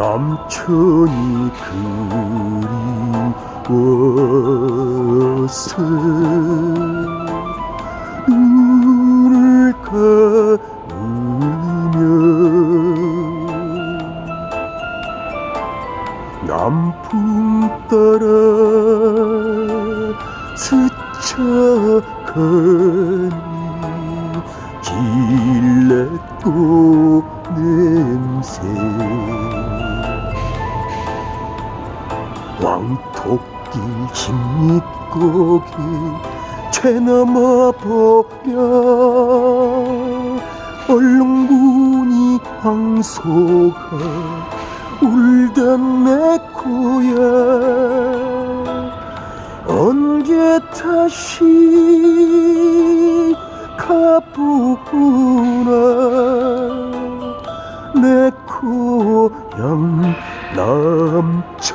남천이 그리워서 눈을 감으며 남풍 따라 스쳐가니 길레꽃 냄새 왕토끼 진미고기 채넘어 보려. 얼룩무늬 황소가 울던 내 고향 언제 다시 가보나. 내 고향 남천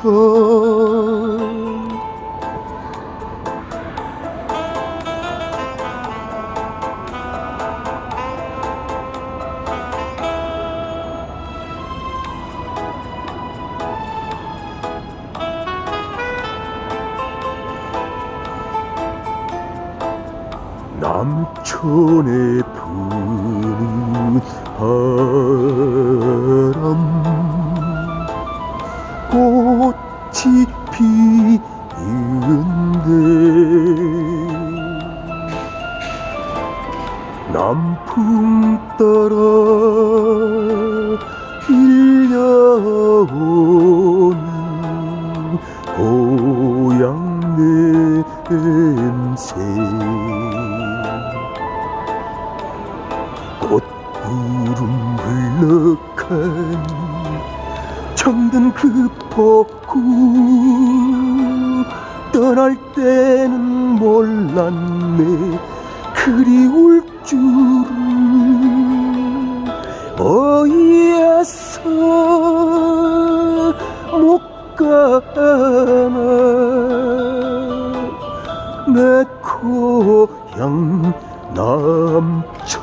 남촌에 부는 바람 꽃이 피는데 남풍 따라 밀려오는 고향 냄새 꽃구름 흘러가니 정든 그 폭구. 떠날 때는 몰랐네. 그리울 줄은 어이에서 못 가나. 내 고향 넘쳐